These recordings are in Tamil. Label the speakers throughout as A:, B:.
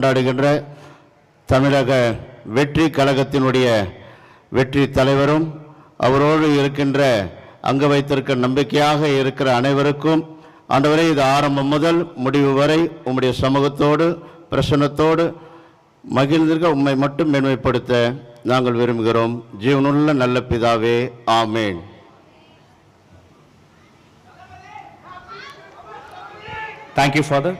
A: கொண்டாடுகின்ற தமிழக வெற்றி கழகத்தினுடைய வெற்றி தலைவரும் அவரோடு இருக்கின்ற அங்கு வைத்திருக்க நம்பிக்கையாக இருக்கிற அனைவருக்கும் ஆண்டவரை இது ஆரம்பம் முதல் முடிவு வரை உம்முடைய சமூகத்தோடு பிரசன்னத்தோடு மகிழ்ந்திருக்க உண்மை மட்டும் மேன்மைப்படுத்த நாங்கள் விரும்புகிறோம். ஜீவனுள்ள நல்ல பிதாவே ஆமேன்.
B: தேங்க்யூ ஃபாதர்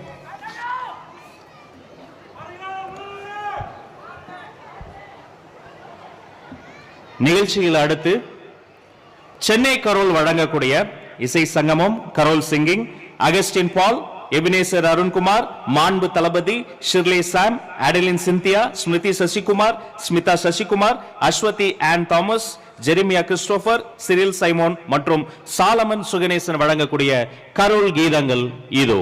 B: நிகழ்ச்சியில் அடுத்து சென்னை கரோல் வழங்கக்கூடிய இசை சங்கமம் carol singing Augustine Paul Ebenezer Arunkumar மாண்பு தளபதி Shirley Sam Adeline Cynthia Smriti Sasikumar Smitha Sasikumar Aswathi Ann Thomas Jeremiah Christopher Cyril Simon மற்றும் சாலமன் சுகணேசன் வழங்கக்கூடிய கரோல் கீதங்கள் இதோ.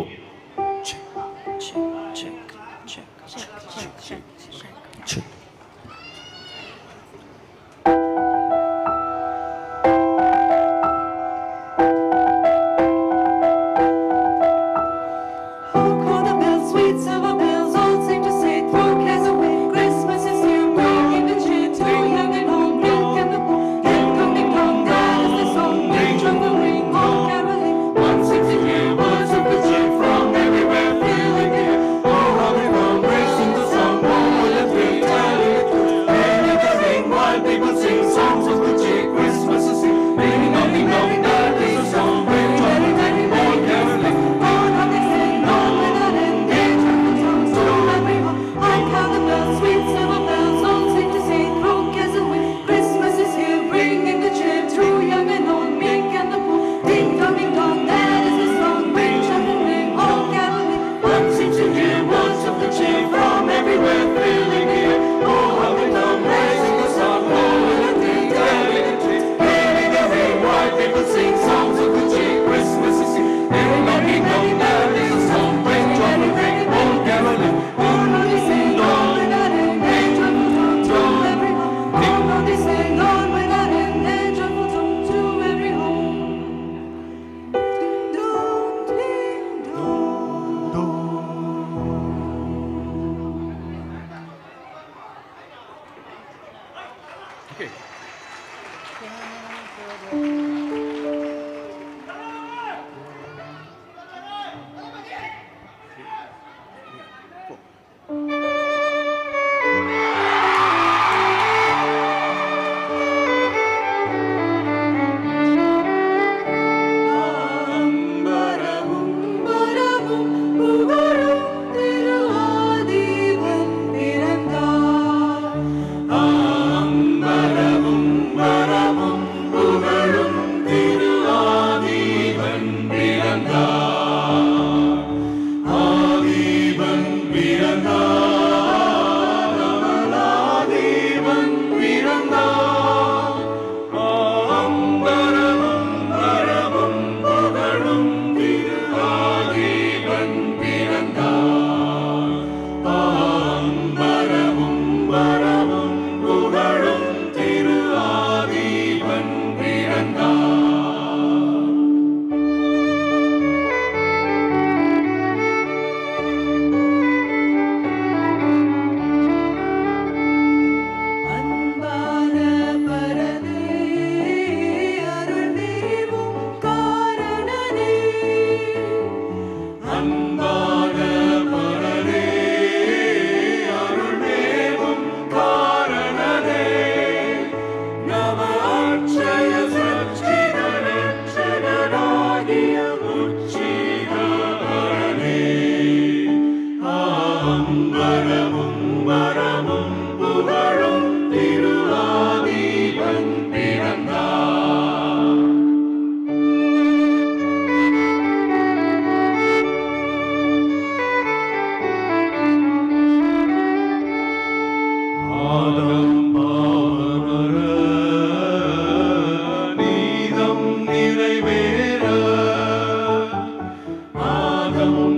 C: como
D: un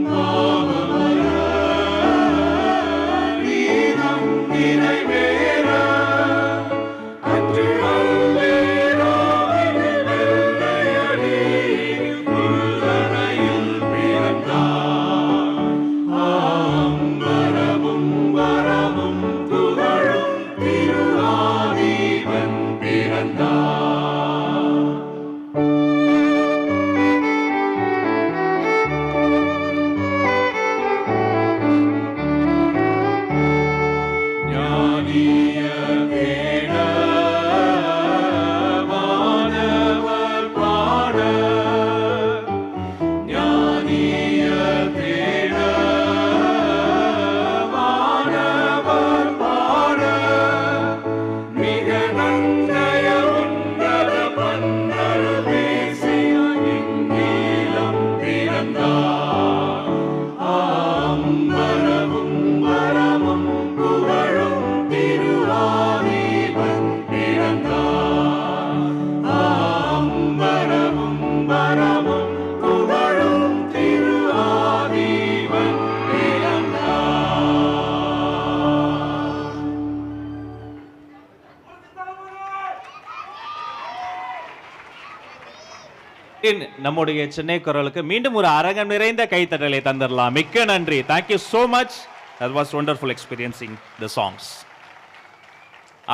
D: நம்முடைய சென்னை குரலுக்கு மீண்டும் ஒரு அரங்கம் நிறைந்த கைத்தட்டலை தந்துடலாம் மிக்க நன்றி. Thank you so much that was wonderful experiencing the songs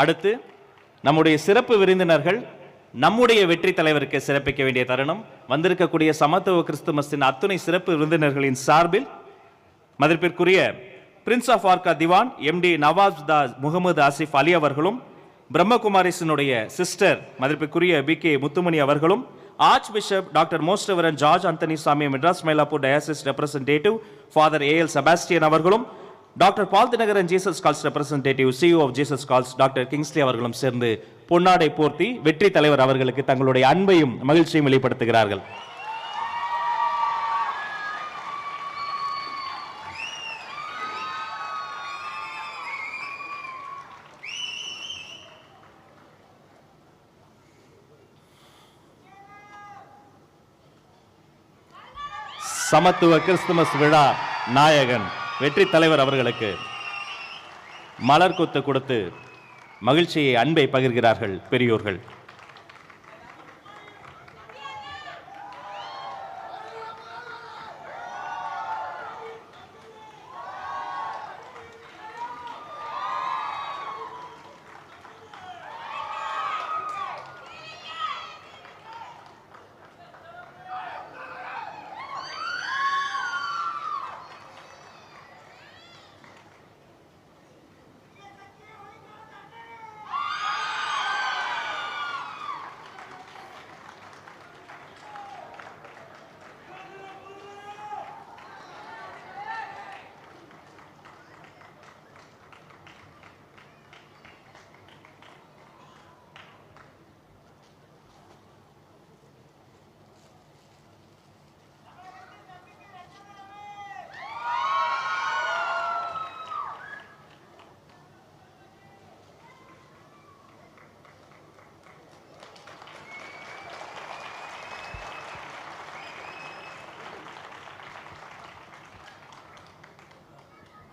D: அடுத்து நம்முடைய சிறப்பு விருந்தினர்கள் நம்முடைய வெற்றி தலைவருக்கு சிறப்பிக்க வேண்டிய தருணம். வந்திருக்கக்கூடிய சமத்துவ கிறிஸ்துமஸின் அத்துணை சிறப்பு விருந்தினர்களின் சார்பில் மதிப்பிற்குரிய Prince of Arcot Diwan empty நவாஸ் தா முகமது ஆசிஃப் அலி அவர்களும் பிரம்மகுமாரிசனுடைய சிஸ்டர் மதிப்பிற்குரிய பி கே முத்துமணி அவர்களும் archbishop doctor most reverend George Anthony Samy Madras Mylapore diocese representative father A L Sebastian அவர்களும் doctor Paul Dhinakaran Jesus Calls representative CO of Jesus Calls doctor Kingsley அவர்களும் சேர்ந்து பொன்னாடை போர்த்தி வெற்றி தலைவர் அவர்களுக்கு தங்களுடைய அன்பையும் மகிழ்ச்சியும் வெளிப்படுத்துகிறார்கள். சமத்துவ கிறிஸ்துமஸ் விழா நாயகன் வெற்றி தலைவர் அவர்களுக்கு மலர் கொத்து கொடுத்து மகிழ்ச்சியை அன்பை பகிர்கிறார்கள் பெரியோர்கள்.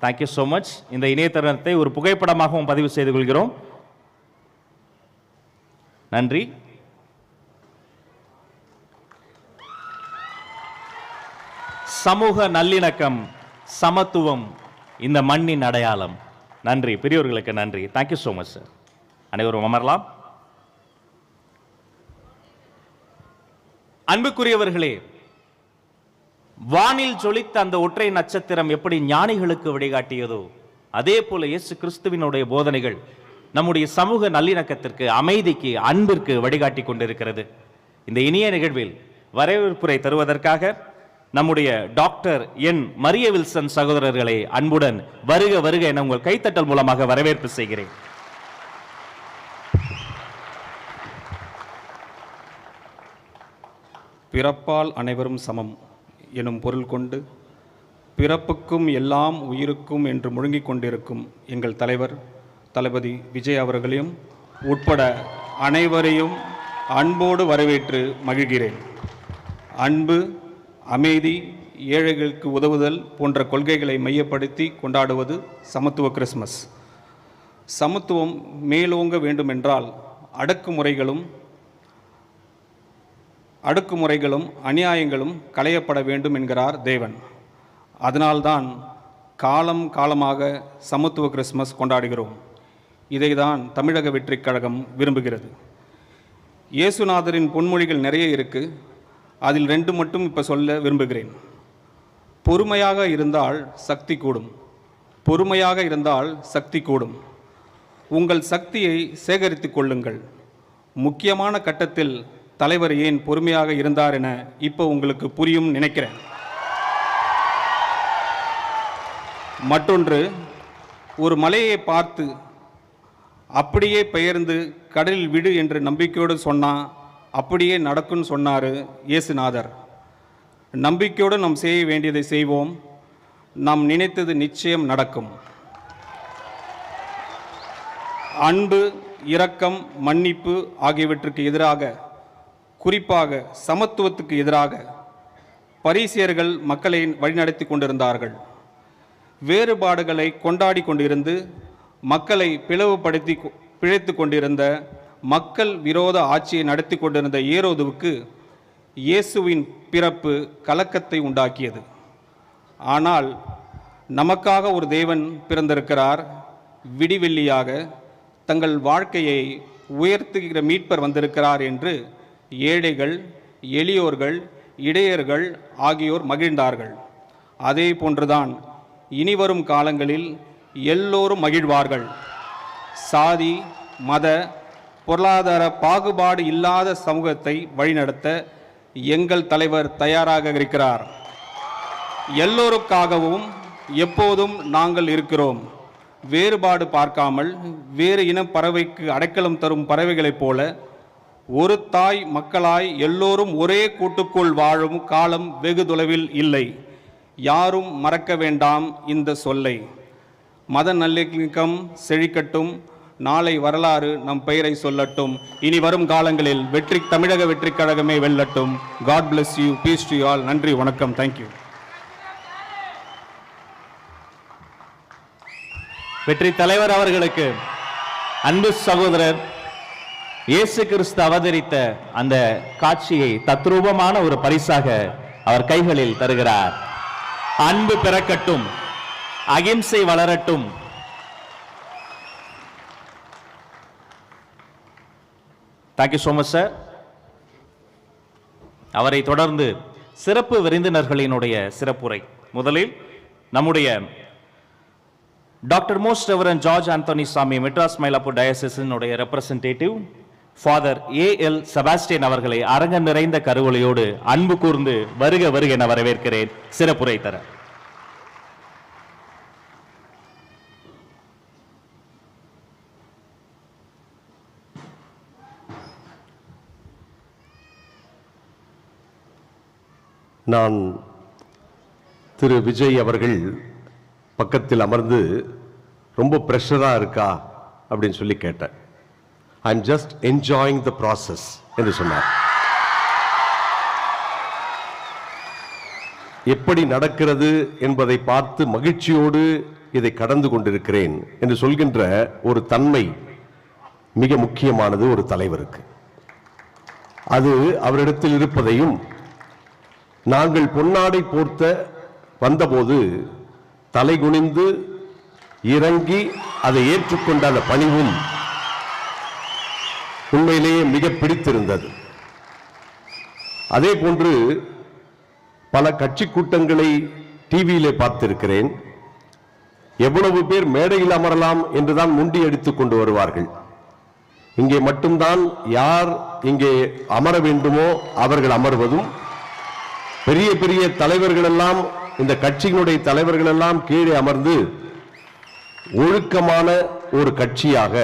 D: தேங்க்யூ ஸோ மச் இந்த இணையதளத்தை ஒரு புகைப்படமாகவும் பதிவு செய்து கொள்கிறோம். நன்றி. சமூக நல்லிணக்கம் சமத்துவம் இந்த மண்ணின் அடையாளம். நன்றி. பெரியவர்களுக்கு நன்றி. தேங்க்யூ ஸோ மச் சார் அனைவரும் அமரலாம். அன்புக்குரியவர்களே வானில் ஜொலித்த அந்த ஒற்றை நட்சத்திரம் எப்படி ஞானிகளுக்கு வழிகாட்டியதோ அதே போல இயேசு கிறிஸ்துவினுடைய போதனைகள் நம்முடைய சமூக நல்லிணக்கத்திற்கு அமைதிக்கு அன்பிற்கு வழிகாட்டி கொண்டிருக்கிறது. இந்த இனிய நிகழ்வில் வரவேற்புரை தருவதற்காக நம்முடைய டாக்டர் என் மரிய வில்சன் சகோதரர்களை அன்புடன் வருக வருக என உங்கள் கைத்தட்டல் மூலமாக வரவேற்பு செய்கிறேன்.
E: பிறப்பால் அனைவரும் சமம். எனும் பொருள் கொண்டு பிறப்புக்கும் எல்லாம் உயிருக்கும் என்று முழுங்கிக் கொண்டிருக்கும் எங்கள் தலைவர் தளபதி விஜய் அவர்களையும் உட்பட அனைவரையும் அன்போடு வரவேற்று மகிழ்கிறேன். அன்பு அமைதி ஏழைகளுக்கு உதவுதல் போன்ற கொள்கைகளை மையப்படுத்தி கொண்டாடுவது சமத்துவ கிறிஸ்மஸ் சமத்துவம் மேலோங்க வேண்டுமென்றால் அடக்குமுறைகளும் அடுக்குமுறைகளும் அநியாயங்களும் களையப்பட வேண்டும் என்கிறார் தேவன். அதனால்தான் காலம் காலமாக சமத்துவ கிறிஸ்மஸ் கொண்டாடுகிறோம். இதைதான் தமிழக வெற்றிக் கழகம் விரும்புகிறது. இயேசுநாதரின் பொன்மொழிகள் நிறைய இருக்கு. அதில் ரெண்டு மட்டும் இப்போ சொல்ல விரும்புகிறேன். பொறுமையாக இருந்தால் சக்தி கூடும். பொறுமையாக இருந்தால் சக்தி கூடும். உங்கள் சக்தியை சேகரித்து கொள்ளுங்கள். முக்கியமான கட்டத்தில் தலைவர் ஏன் பொறுமையாக இருந்தார் என இப்போ உங்களுக்கு புரியும் நினைக்கிறேன். மற்றொன்று ஒரு மலையை பார்த்து அப்படியே பெயர்ந்து கடலில் விடு என்று நம்பிக்கையோடு சொன்னா அப்படியே நடக்கும்னு சொன்னார் இயேசுநாதர். நம்பிக்கையோடு நாம் செய்ய வேண்டியதை செய்வோம். நாம் நினைத்தது நிச்சயம் நடக்கும். அன்பு இரக்கம் மன்னிப்பு ஆகியவற்றுக்கு எதிராக குறிப்பாக சமத்துவத்துக்கு எதிராக பரிசியர்கள் மக்களை வழிநடத்தி கொண்டிருந்தார்கள். வேறுபாடுகளை கொண்டாடி கொண்டிருந்து மக்களை பிளவுபடுத்தி பிழைத்து கொண்டிருந்த மக்கள் விரோத ஆட்சியை நடத்தி கொண்டிருந்த ஏரோதுவுக்கு இயேசுவின் பிறப்பு கலக்கத்தை உண்டாக்கியது. ஆனால் நமக்காக ஒரு தேவன் பிறந்திருக்கிறார். விடிவெள்ளியாக தங்கள் வாழ்க்கையை உயர்த்துகிற மீட்பர் வந்திருக்கிறார் என்று ஏழைகள் எளியோர்கள் இடையர்கள் ஆகியோர் மகிழ்ந்தார்கள். அதே போன்றுதான் இனிவரும் காலங்களில் எல்லோரும் மகிழ்வார்கள். சாதி மத பொருளாதார பாகுபாடு இல்லாத சமூகத்தை வழிநடத்த எங்கள் தலைவர் தயாராக இருக்கிறார். எல்லோருக்காகவும் எப்போதும் நாங்கள் இருக்கிறோம். வேறுபாடு பார்க்காமல் வேறு இன பறவைக்கு அடைக்கலம் தரும் பறவைகளைப் போல ஒரு தாய் மக்களாய் எல்லோரும் ஒரே கூட்டுக்குள் வாழும் காலம் வெகு தொலைவில் இல்லை. யாரும் மறக்க வேண்டாம் இந்த சொல்லை. மத நல்லிணக்கம் செழிக்கட்டும். நாளை வரலாறு நம் பெயரை சொல்லட்டும். இனி வரும் காலங்களில் வெற்றி தமிழக வெற்றிக் கழகமே வெல்லட்டும். God bless you peace to all நன்றி வணக்கம். தேங்க்யூ
D: வெற்றி தலைவர் அவர்களுக்கு அன்பு சகோதரர் இயேசு கிறிஸ்து அவதரித்த அந்த காட்சியை தத்ரூபமான ஒரு பரிசாக அவர் கைகளில் தருகிறார். அன்பு பிறக்கட்டும் அகிம்சை வளரட்டும். தேங்க்யூ சோ மச் சார் அவரை தொடர்ந்து சிறப்பு விருந்தினர்களினுடைய சிறப்புரை. முதலில் நம்முடைய doctor most reverend George Anthony Samy Madras Mylapore டயசிஸினுடைய representative father A L Sebastian அவர்களை அரங்க நிறைந்த கருவொலியோடு அன்பு கூர்ந்து வருக வருக என வரவேற்கிறேன். சிறப்புரை தர.
F: நான் திரு விஜய் அவர்கள் பக்கத்தில் அமர்ந்து ரொம்ப ப்ரெஷராக இருக்கா அப்படின்னு சொல்லி கேட்டேன். I am just enjoying the process என்று சொன்னார். எப்படி நடக்கிறது என்பதை பார்த்து மகிழ்ச்சியோடு இதை கடந்து கொண்டிருக்கிறேன் என்று சொல்கின்ற ஒரு தன்மை மிக முக்கியமானது ஒரு தலைவருக்கு. அது அவரிடத்தில் இருப்பதையும் நாங்கள் பொன்னாடை போர்த்த வந்தபோது தலை குனிந்து இறங்கி அதை ஏற்றுக்கொண்ட அந்த பணிவும் உண்மையிலேயே மிக பிடித்திருந்தது. அதே போன்று பல கட்சி கூட்டங்களை டிவியிலே பார்த்திருக்கிறேன். எவ்வளவு பேர் மேடையில் அமரலாம் என்றுதான் முண்டி அடித்துக் கொண்டு வருவார்கள். இங்கே மட்டும்தான் யார் இங்கே அமர வேண்டுமோ அவர்கள் அமர்வதும். பெரிய பெரிய தலைவர்கள் எல்லாம் இந்த கட்சியினுடைய தலைவர்கள் எல்லாம் கீழே அமர்ந்து ஒழுக்கமான ஒரு கட்சியாக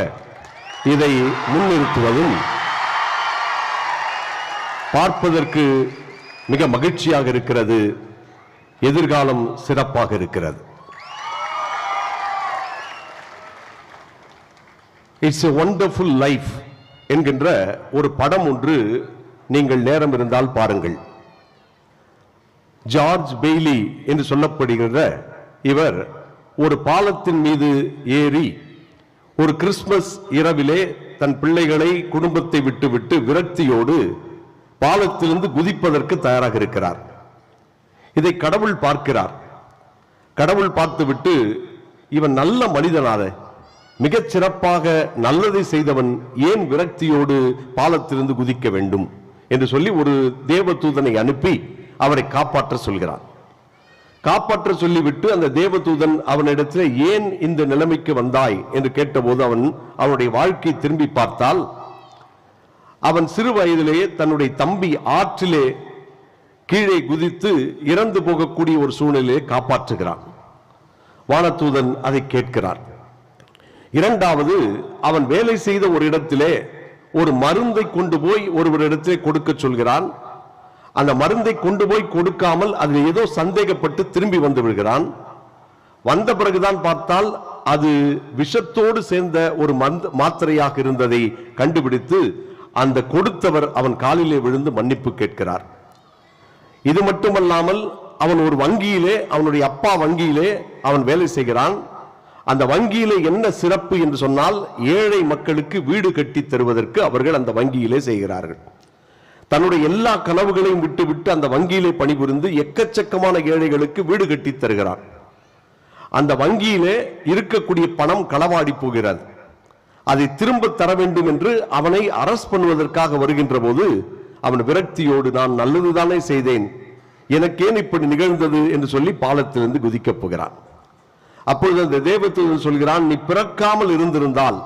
F: இதை முன்னிறுத்துவதும் பார்ப்பதற்கு மிக மகிழ்ச்சியாக இருக்கிறது எதிர்காலம் சிறப்பாக இருக்கிறது. இட்ஸ் எ ஒண்டர்ஃபுல் லைஃப் என்கின்ற ஒரு படம் ஒன்று நீங்கள் நேரம் இருந்தால் பாருங்கள். ஜார்ஜ் பெய்லி என்று சொல்லப்படுகிற இவர் ஒரு பாலத்தின் மீது ஏறி ஒரு கிறிஸ்துமஸ் இரவிலே தன் பிள்ளைகளை குடும்பத்தை விட்டுவிட்டு விரக்தியோடு பாலத்திலிருந்து குதிப்பதற்கு தயாராக இருக்கிறார். இதை கடவுள் பார்க்கிறார். கடவுள் பார்த்துவிட்டு இவன் நல்ல மனிதனான மிகச் சிறப்பாக நல்லதை செய்தவன் ஏன் விரக்தியோடு பாலத்திலிருந்து குதிக்க வேண்டும்? என்று சொல்லி ஒரு தேவதூதனை அனுப்பி அவரை காப்பாற்ற சொல்கிறார். காப்பாற்ற சொல்லிவிட்டு அந்த தேவதூதன் அவனிடத்தில் ஏன் இந்த நிலைமைக்கு வந்தாய்? என்று கேட்டபோது அவன் அவனுடைய வாழ்க்கை திரும்பி பார்த்தால் அவன் சிறு வயதிலேயே தன்னுடைய தம்பி ஆற்றிலே கீழே குதித்து இறந்து போகக்கூடிய ஒரு சூழ்நிலையை காப்பாற்றுகிறான். வானதூதன் அதை கேட்கிறார். இரண்டாவது அவன் வேலை செய்த ஒரு இடத்திலே ஒரு மருந்தை கொண்டு போய் ஒருவரிடத்திலே கொடுக்க சொல்கிறான். அந்த மருந்தை கொண்டு போய் கொடுக்காமல் அதில் ஏதோ சந்தேகப்பட்டு திரும்பி வந்து விடுகிறான். வந்த பிறகுதான் பார்த்தால் அது விஷத்தோடு சேர்ந்த ஒரு மந்த மாத்திரையாக இருந்ததை கண்டுபிடித்து அந்த கொடுத்தவர் அவன் காலிலே விழுந்து மன்னிப்பு கேட்கிறார். இது மட்டுமல்லாமல் அவன் ஒரு வங்கியிலே அவனுடைய அப்பா வங்கியிலே அவன் வேலை செய்கிறான். அந்த வங்கியிலே என்ன சிறப்பு என்று சொன்னால் ஏழை மக்களுக்கு வீடு கட்டி தருவதற்கு அவர்கள் அந்த வங்கியிலே செய்கிறார்கள். தன்னுடைய எல்லா கனவுகளையும் விட்டுவிட்டு அந்த வங்கியிலே பணிபுரிந்து எக்கச்சக்கமான ஏழைகளுக்கு வீடு கட்டித் தருகிறான் அந்த வங்கியிலே இருக்கக்கூடிய பணம் களவாடி போகிறது. அதை திரும்ப தர வேண்டும் என்று அவனை அரஸ்ட் பண்ணுவதற்காக வருகின்ற போது அவன் விரக்தியோடு நான் நல்லதுதானே செய்தேன். எனக்கேன் இப்படி நிகழ்ந்தது என்று சொல்லி பாலத்திலிருந்து குதிக்கப் போகிறான். அப்பொழுது அந்த தேவதூதன் சொல்கிறான் நீ பிறக்காமல் இருந்திருந்தால்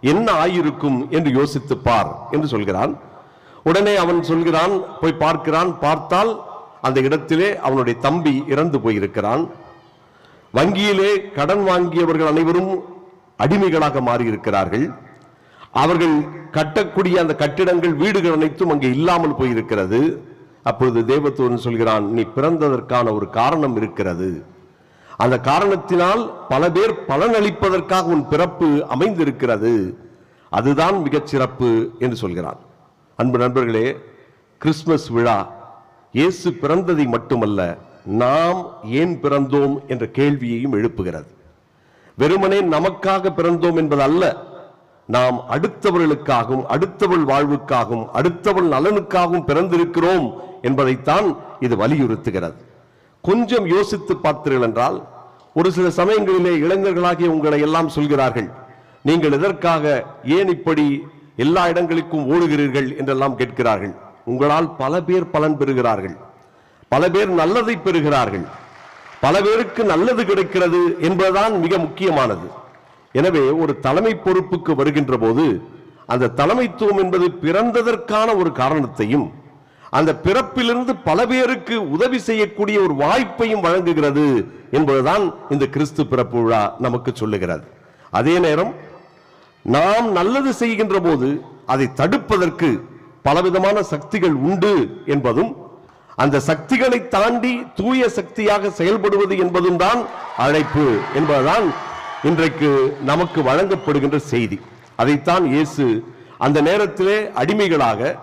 F: என்ன ஆயிருக்கும்? என்று யோசித்து பார் என்று சொல்கிறான். உடனே அவன் சொல்கிறான் போய் பார்க்கிறான். பார்த்தால் அந்த இடத்திலே அவனுடைய தம்பி இறந்து போயிருக்கிறான். வங்கியிலே கடன் வாங்கியவர்கள் அனைவரும் அடிமைகளாக மாறியிருக்கிறார்கள். அவர்கள் கட்டக்கூடிய அந்த கட்டிடங்கள் வீடுகள் அனைத்தும் அங்கே இல்லாமல் போயிருக்கிறது. அப்பொழுது தேவதூதன் சொல்கிறான் நீ பிறந்ததற்கான ஒரு காரணம் இருக்கிறது. அந்த காரணத்தினால் பல பேர் பலனளிப்பதற்காக உன் பிறப்பு அமைந்திருக்கிறது. அதுதான் மிகச் சிறப்பு என்று சொல்கிறான். அன்பு நண்பர்களே கிறிஸ்துமஸ் விழா இயேசு பிறந்ததை மட்டுமல்ல நாம் ஏன் பிறந்தோம் என்ற கேள்வியையும் எழுப்புகிறது. வெறுமனே நமக்காக பிறந்தோம் என்பது அல்ல நாம் அடுத்தவர்களுக்காகவும் அடுத்தவள் வாழ்வுக்காகவும் அடுத்தவள் நலனுக்காகவும் பிறந்திருக்கிறோம் என்பதைத்தான் இது வலியுறுத்துகிறது. கொஞ்சம் யோசித்து பார்த்தீர்கள் என்றால் ஒரு சில சமயங்களிலே இளைஞர்களாகிய உங்களை எல்லாம் சொல்கிறார்கள் நீங்கள் எதற்காக ஏன் இப்படி எல்லா இடங்களுக்கும் ஓடுகிறீர்கள் என்றெல்லாம் கேட்கிறார்கள். உங்களால் பல பேர் பலன் பெறுகிறார்கள். பல பேர் நல்லதை பெறுகிறார்கள். பல பேருக்கு நல்லது கிடைக்கிறது என்பதுதான் மிக முக்கியமானது. எனவே ஒரு தலைமை பொறுப்புக்கு வருகின்ற போது அந்த தலைமைத்துவம் என்பது பிறந்ததற்கான ஒரு காரணத்தையும் அந்த பிறப்பிலிருந்து பல பேருக்கு உதவி செய்யக்கூடிய ஒரு வாய்ப்பையும் வழங்குகிறது என்பதுதான் இந்த கிறிஸ்து பிறப்பு விழா நமக்கு சொல்லுகிறது. அதே நேரம் நாம் நல்லது செய்கின்ற போது அதை தடுப்பதற்கு பலவிதமான சக்திகள் உண்டு என்பதும் அந்த சக்திகளை தாண்டி தூய சக்தியாக செயல்படுவது என்பதும் தான் அழைப்பு என்பதுதான் இன்றைக்கு நமக்கு வழங்கப்படுகின்ற செய்தி. அதைத்தான் இயேசு அந்த நேரத்திலே அடிமைகளாக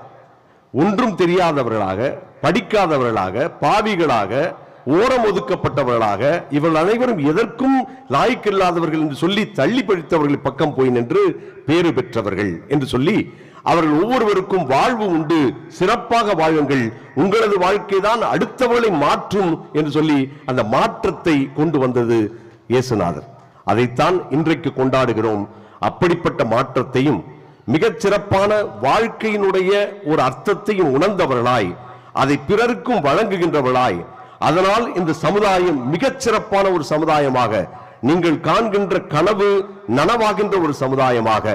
F: ஒன்றும் தெரியாதவர்களாக படிக்காதவர்களாக பாவிகளாக ஓரம் ஒதுக்கப்பட்டவர்களாக இவர்கள் அனைவரும் எதற்கும் லாய்க்கில்லாதவர்கள் என்று சொல்லி தள்ளி பழித்தவர்கள் பக்கம் போய் நின்று பேறு பெற்றவர்கள் என்று சொல்லி அவர்கள் ஒவ்வொருவருக்கும் வாழ்வு உண்டு சிறப்பாக வாழுங்கள் உங்களது வாழ்க்கை தான் அடுத்தவர்களை மாற்றும் என்று சொல்லி அந்த மாற்றத்தை கொண்டு வந்தது இயேசுநாதர். அதைத்தான் இன்றைக்கு கொண்டாடுகிறோம். அப்படிப்பட்ட மாற்றத்தையும் மிகச் சிறப்பான வாழ்க்கையினுடைய ஒரு அர்த்தத்தையும் உணர்ந்தவர்களாய் அதை பிறருக்கும் வழங்குகின்றவர்களாய் அதனால் இந்த சமுதாயம் மிகச் சிறப்பான ஒரு சமுதாயமாக நீங்கள் காண்கின்ற கனவு நனவாகின்ற ஒரு சமுதாயமாக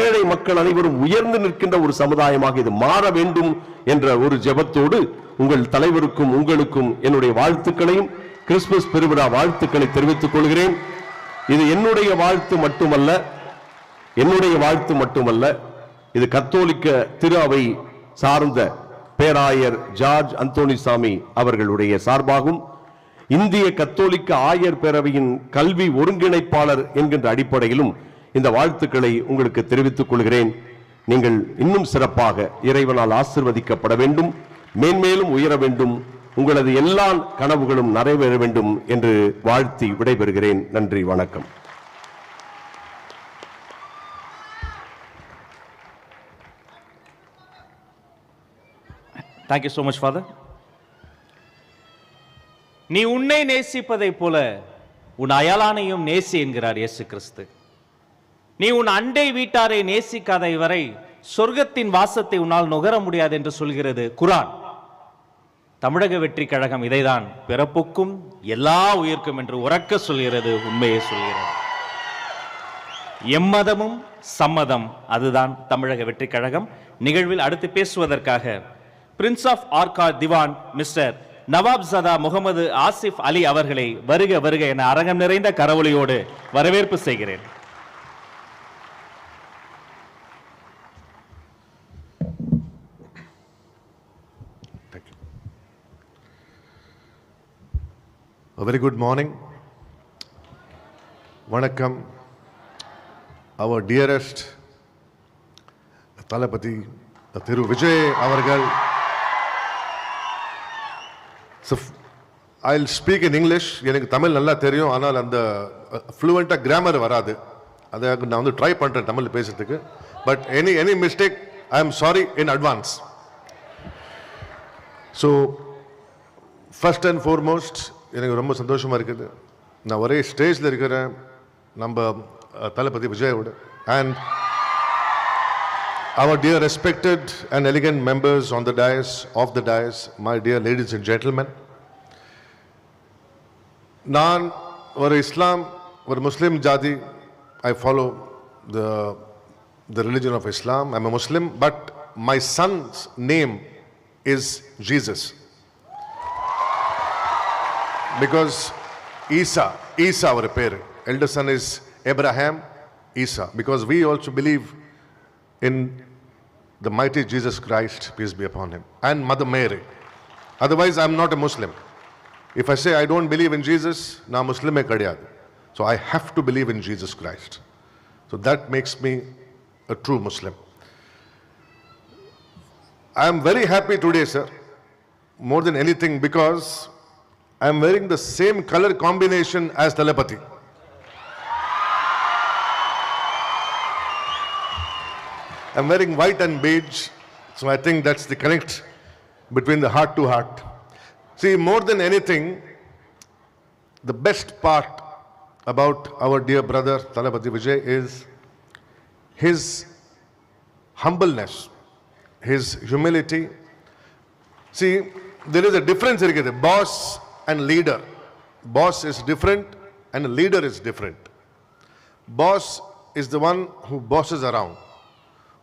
F: ஏழை மக்கள் அனைவரும் உயர்ந்து நிற்கின்ற ஒரு சமுதாயமாக இது மாற வேண்டும் என்ற ஒரு ஜெபத்தோடு உங்கள் தலைவருக்கும் உங்களுக்கும் என்னுடைய வாழ்த்துக்களையும் கிறிஸ்துமஸ் பெருவிழா வாழ்த்துக்களை தெரிவித்துக் கொள்கிறேன். இது என்னுடைய வாழ்த்து மட்டுமல்ல என்னுடைய வாழ்த்து மட்டுமல்ல இது கத்தோலிக்க திரு அவை சார்ந்த பேராயர் ஜார்ஜ் அந்தோணிசாமி அவர்களுடைய சார்பாகவும் இந்திய கத்தோலிக்க ஆயர் பேரவையின் கல்வி ஒருங்கிணைப்பாளர் என்கின்ற அடிப்படையிலும் இந்த வாழ்த்துக்களை உங்களுக்கு தெரிவித்துக் கொள்கிறேன். நீங்கள் இன்னும் சிறப்பாக இறைவனால் ஆசிர்வதிக்கப்பட வேண்டும். மேன்மேலும் உயர வேண்டும். உங்களது எல்லா கனவுகளும் நிறைவேற வேண்டும் என்று வாழ்த்தி விடைபெறுகிறேன். நன்றி வணக்கம்.
D: தேங்க்யூ ஸோ மச் ஃபாதர் நீ உன்னை நேசிப்பதைப் போல உன் அயலானையும் நேசி என்கிறார் இயேசு கிறிஸ்து. நீ உன் அண்டை வீட்டாரை நேசிக்காத வரை சொர்க்கத்தின் வாசத்தை உன்னால் நுகர முடியாது என்று சொல்கிறது குரான். தமிழக வெற்றி கழகம் இதைதான் பிறப்புக்கும் எல்லா உயிர்க்கும் என்று உறக்க சொல்கிறது உண்மையை சொல்கிறது. எம்மதமும் சம்மதம் அதுதான் தமிழக வெற்றி கழகம். நிகழ்வில் அடுத்து பேசுவதற்காக Prince of Arcot Diwan mister நவாப் சதா முகமது ஆசிஃப் அலி அவர்களை வருக வருக என அரங்கம் நிறைந்த கரவொலியோடு வரவேற்பு செய்கிறேன்.
G: வெரி குட் மார்னிங் வணக்கம். அவர் டியரஸ்ட் தளபதி திரு விஜய் அவர்கள் so So, speak in English எனக்கு தமிழ் நல்லா தெரியும். ஆனால் அந்த ஃப்ளூவெண்ட்டாக கிராமர் வராது. அதை நான் வந்து ட்ரை பண்ணுறேன் தமிழ் பேசுறதுக்கு. But any any mistake I am sorry in advance so first and foremost எனக்கு ரொம்ப சந்தோஷமாக இருக்குது. நான் ஒரே ஸ்டேஜில் இருக்கிறேன். நம்ம தளபதி விஜயோட. And our dear respected and elegant members on the dais, of the dais, my dear ladies and gentlemen. நான் ஒரு இஸ்லாம் ஒரு முஸ்லிம் ஜாதி I follow the the religion of Islam I'm a Muslim but my son's name is Jesus because Isa Isa அவர் பேர் elder son is Abraham Isa because we also believe in the mighty Jesus Christ, peace be upon him, and Mother Mary. Otherwise, I'm not a Muslim. If I say I don't believe in Jesus, na Muslim kadiyad. So I have to believe in Jesus Christ. So that makes me a true Muslim. I am very happy today, sir, more than anything, because I am wearing the same color combination as telepathy. I'm wearing white and beige, so I think that's the connect between the heart to heart. See, more than anything, the best part about our dear brother Talapati Vijay is his humbleness, his humility. See, there is a difference here. Boss and leader. Boss is different and leader is different. Boss is the one who bosses around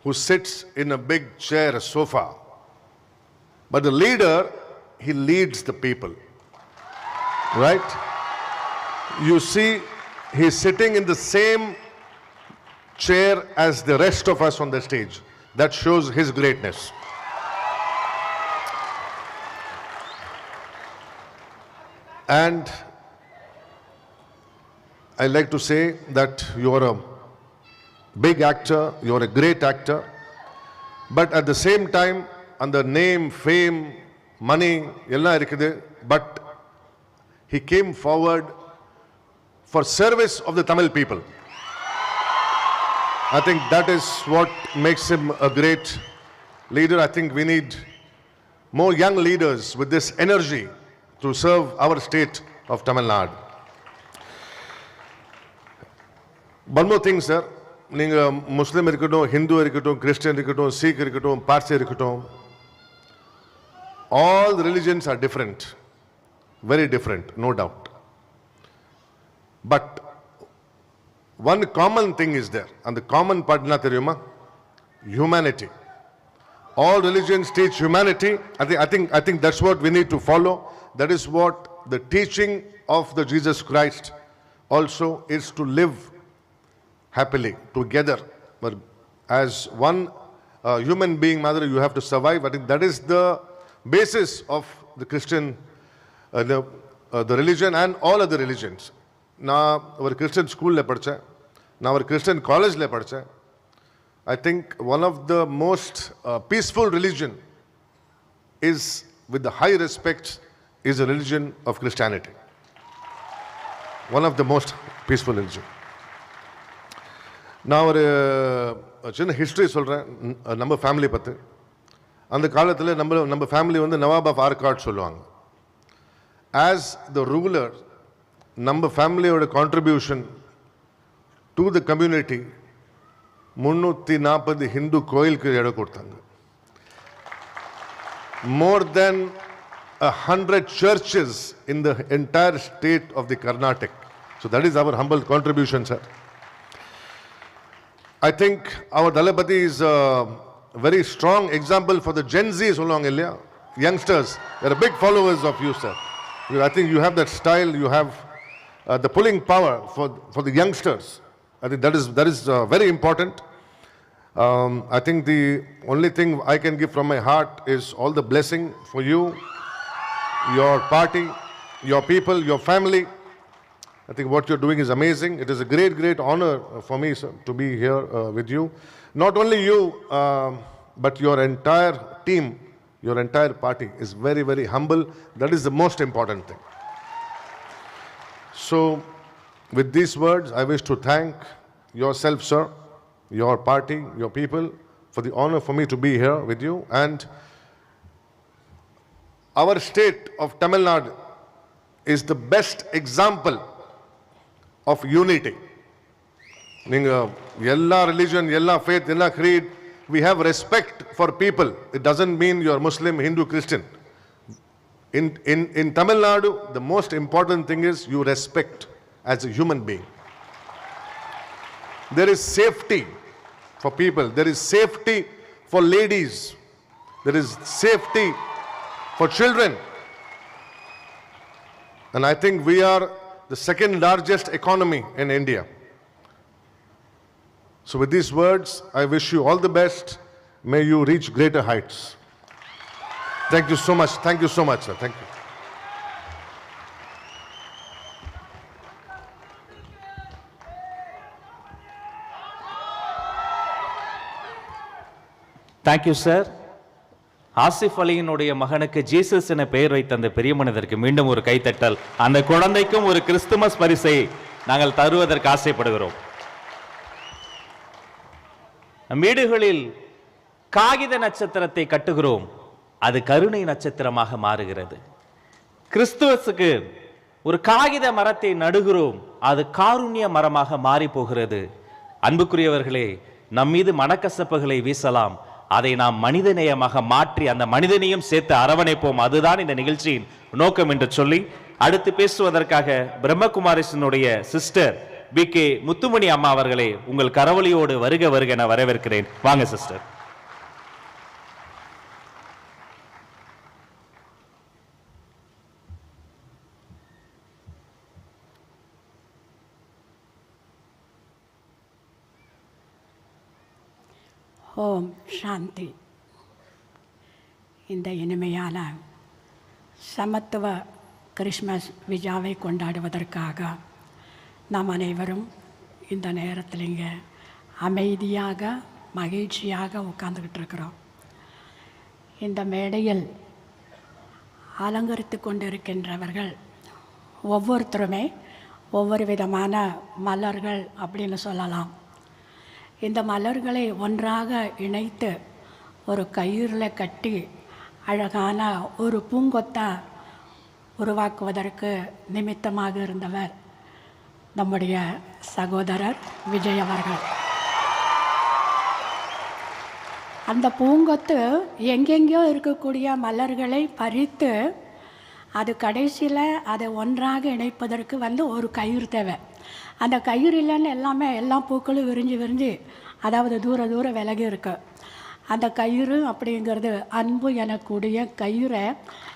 G: who sits in a big chair, a sofa. But the leader, he leads the people. Right? You see, he's sitting in the same chair as the rest of us on the stage. That shows his greatness. And I like to say that you are a big actor, you're a great actor, but at the same time, அந்த நேம் ஃபேம் மணி எல்லாம் இருக்குது but he came forward for service of the Tamil people. I think that is what makes him a great leader. I think we need more young leaders with this energy to serve our state of Tamil Nadu. One more thing, sir. நீங்கள் முஸ்லீம் இருக்கட்டும் ஹிந்து இருக்கட்டும் கிறிஸ்டியன் இருக்கட்டும் சீக் இருக்கட்டும் பார்சி இருக்கட்டும் all religions are different very different no doubt but one common thing is there அந்த காமன் பார்ட்னா தெரியுமா humanity all religions teach humanity. I think, I think, I think that's what we need to follow. That is what the teaching of the Jesus Christ also is to live happily together. But as one uh, human being, mother, you have to survive. I think that is the basis of the Christian, uh, the, uh, the religion and all other religions. நான் ஒரு கிறிஸ்டியன் ஸ்கூலில் படித்தேன் நான் ஒரு கிறிஸ்டியன் காலேஜில் படித்தேன் I think one of the most uh, peaceful religion is, with the high respect, is the religion of Christianity. One of the most peaceful religion. நான் ஒரு சின்ன ஹிஸ்ட்ரி சொல்கிறேன் நம்ம ஃபேமிலி பற்றி அந்த காலத்தில் நம்ம நம்ம ஃபேமிலி வந்து நவாப் ஆஃப் ஆர்காட் சொல்லுவாங்க. ஆஸ் த ரூலர் நம்ம ஃபேமிலியோட கான்ட்ரிபியூஷன் டு த கம்யூனிட்டி முந்நூற்றி நாற்பது ஹிந்து கோயிலுக்கு இடம் கொடுத்தாங்க. More than a hundred churches in the entire state of the Karnataka. So that is our humble contribution sir I think our Dalapati is a very strong example for the Gen Z so long earlier. Youngsters, they're big followers of you, sir. I think you have that style, you have uh, the pulling power for, for the youngsters. I think that is, that is uh, very important. Um, I think the only thing I can give from my heart is all the blessing for you, your party, your people, your family. I think what you're doing is amazing. It is a great, great honor uh, for me sir, to be here uh, with you. Not only you, um, but your entire team, your entire party is very, very humble. That is the most important thing. So, with these words, I wish to thank yourself, sir, your party, your people, for the honor for me to be here with you. And our state of Tamil Nadu is the best example of unity. Yella religion, yella faith, yella creed, we have respect for people. It doesn't mean you're Muslim, Hindu, Christian. In, in, in Tamil Nadu, the most important thing is you respect as a human being. There is safety for people. There is safety for ladies. There is safety for children. And I think we are the second largest economy in India. So with these words, I wish you all the best. May you reach greater heights. Thank you so much. Thank you so much, sir. Thank you.
D: Thank you, sir. Asif அலியினுடைய மகனுக்கு ஜீசஸ் என பெயர் வைத்த அந்த பெரிய மனிதருக்கு மீண்டும் ஒரு கைத்தட்டல். அந்த குழந்தைக்கும் ஒரு கிறிஸ்துமஸ் பரிசை நாங்கள் தருவதற்கு ஆசைப்படுகிறோம். வீடுகளில் காகித நட்சத்திரத்தை கட்டுகிறோம். அது கருணை நட்சத்திரமாக மாறுகிறது. கிறிஸ்துவஸுக்கு ஒரு காகித மரத்தை நடுகிறோம். அது காருண்ய மரமாக மாறி போகிறது. அன்புக்குரியவர்களே நம் மீது மனக்கசப்புகளை வீசலாம். அதை நாம் மனிதநேயமாக மாற்றி அந்த மனிதனையும் சேர்த்து அரவணைப்போம். அதுதான் இந்த நிகழ்ச்சியின் நோக்கம் என்று சொல்லி அடுத்து பேசுவதற்காக பிரம்மகுமாரிசனுடைய சிஸ்டர் பி கே முத்துமணி அம்மா அவர்களே உங்கள் கரவொலியோடு வருக வருக என வரவேற்கிறேன். வாங்க சிஸ்டர்
H: ஓம் சாந்தி. இந்த இனிமையான சமத்துவ கிறிஸ்மஸ் விழாவை கொண்டாடுவதற்காக நாம் அனைவரும் இந்த நேரத்தில் இங்கே அமைதியாக மகிழ்ச்சியாக உட்கார்ந்துக்கிட்டு இருக்கிறோம். இந்த மேடையில் அலங்கரித்து கொண்டிருக்கின்றவர்கள் ஒவ்வொருத்தருமே ஒவ்வொரு விதமான மலர்கள் அப்படின்னு சொல்லலாம். இந்த மலர்களை ஒன்றாக இணைத்து ஒரு கயிறில் கட்டி அழகான ஒரு பூங்கொத்தை உருவாக்குவதற்கு நிமித்தமாக இருந்தவர் நம்முடைய சகோதரர் விஜய் அவர்கள். அந்த பூங்கொத்து எங்கெங்கேயோ இருக்கக்கூடிய மலர்களை பறித்து அது கடைசியில் அதை ஒன்றாக இணைப்பதற்கு வந்து ஒரு கயிறு தேவை. அந்த கயிறு இல்லைன்னு எல்லாமே எல்லா பூக்களும் விரிஞ்சு விரிஞ்சு அதாவது தூர தூர விலகி இருக்கு. அந்த கயிறு அப்படிங்கிறது அன்பு எனக்கூடிய கயிறை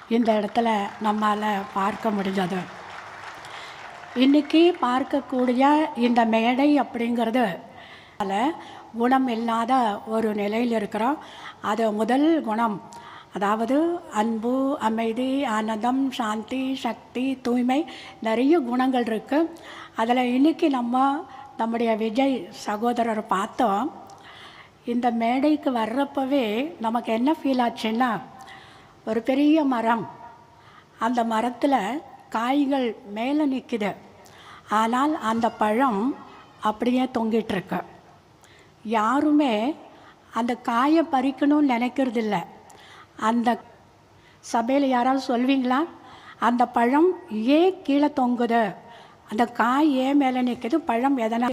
H: இந்த இடத்துல நம்மால் பார்க்க முடிஞ்சது. இன்னைக்கு பார்க்கக்கூடிய இந்த மேடை அப்படிங்கிறது அதில் குணம் இல்லாத ஒரு நிலையில் இருக்கிறோம். அது முதல் குணம். அதாவது அன்பு அமைதி ஆனந்தம் சாந்தி சக்தி தூய்மை நிறைய குணங்கள் இருக்குது அதில் இன்றைக்கி நம்ம நம்முடைய விஜய் சகோதரரை பார்த்தோம். இந்த மேடைக்கு வர்றப்பவே நமக்கு என்ன ஃபீல் ஆச்சுன்னா ஒரு பெரிய மரம். அந்த மரத்தில் காய்கள் மேலே நிற்குது ஆனால் அந்த பழம் அப்படியே தொங்கிட்டுருக்கு யாருமே அந்த காயை பறிக்கணும்னு நினைக்கிறதில்ல. அந்த சபையில் யாராவது சொல்வீங்களா? அந்த பழம் ஏன் கீழே தொங்குது? அந்த காய் ஏன் மேலே நிற்குது? பழம் எதனால்